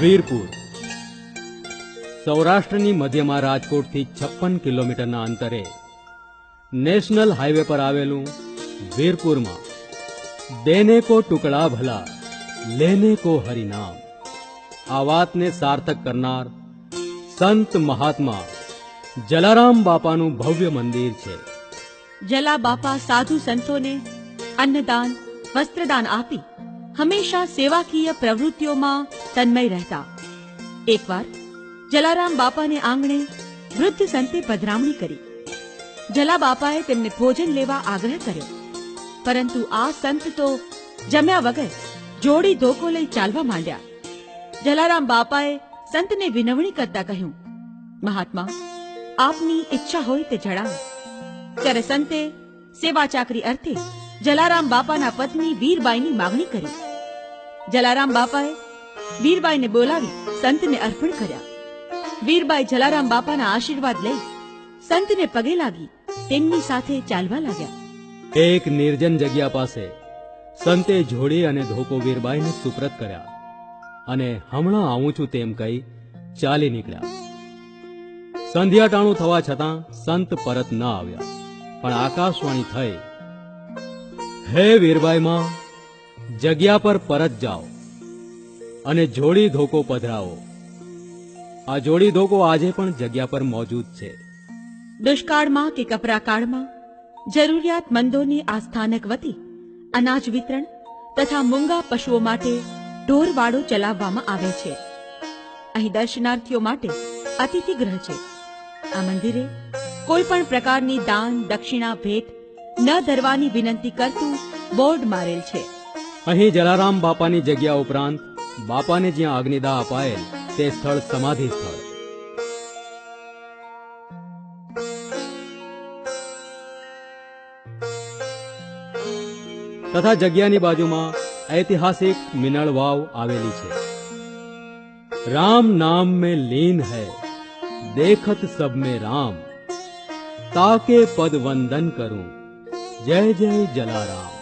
વીરપુર. સૌરાષ્ટ્રની મધ્યમાં રાજકોટથી છપ્પન કિલોમીટરના અંતરે નેશનલ હાઈવે પર આવેલું વીરપુરમાં, દેને કો ટુકડા ભલા, લેને કો હરિનામ. આ વાતને સાર્થક કરનાર સંત મહાત્મા જલારામ બાપાનું ભવ્ય મંદિર છે. જલા બાપા સાધુ સંતોને અન્નદાન, વસ્ત્રદાન આપી હંમેશા સેવાકીય પ્રવૃત્તિઓમાં તન્મય રહેતા. એકવાર જલારામ બાપાને આંગણે વૃદ્ધ સંતે પધરામણી કરી. જલા બાપાએ તેમને ભોજન લેવા આગ્રહ કર્યો. પરંતુ આ સંત તો જમ્યા વગર જોડી ધોકો લઈ ચાલવા માંડ્યા. જલારામ બાપાએ સંતને વિનવણી કરતા કહ્યું, મહાત્મા, આપની ઈચ્છા હોય તે જણાવો. ત્યારે સંતે સેવા ચાકરી અર્થે જલારામ બાપાના પત્ની વીરબાઈની માગણી કરી. જલારામ બાપાએ વીરબાઈને બોલાવી સંતને અર્પણ કર્યા. વીરબાઈ જલારામ બાપાના આશીર્વાદ લઈ સંતને પગે લાગી તેમની સાથે ચાલવા લાગ્યા. એક નિર્જન જગ્યા પાસે સંતે જોડી અને ધોકો વીરબાઈને સુપ્રત કર્યા અને હમણાં આવું છું તેમ કહી ચાલી નીકળ્યા. સંધ્યા ટાણું થવા છતાં સંત પરત ન આવ્યા, પણ આકાશવાણી થઈ, હે વીરબાઈમાં જગ્યા પર પરત જાઓ અને જોડી ધોકો પધરાવો. આ જોડી ધોકો આજે પણ જગ્યા પર મોજૂદ છે. દુષ્કાળમાં કે કપરા કાળમાં જરૂરિયાતમંદોની આ સ્થાનક વતી અનાજ વિતરણ તથા મૂંગા પશુઓ માટે ઢોરવાડો ચલાવવામાં આવે છે. અહીં દર્શનાર્થીઓ માટે અતિથિ ગ્રહ છે. આ મંદિરે કોઈ પણ પ્રકારની દાન, દક્ષિણા, ભેટ ન ધરવાની વિનંતી કરતું બોર્ડ મારેલ છે. અહીં જલારામ બાપાની જગ્યા ઉપરાંત બાપાને જ્યાં અગ્નિદા અપાયેલ, તે સ્થળ સમાધિ સ્થળ. તથા જગ્યાની બાજુમાં ઐતિહાસિક મિનળ વાવ આવેલી છે. રામ નામ મેં લીન હૈ, દેખત સબ મેં રામ. તાકે પદ વંદન કરું. જય જય જલારામ.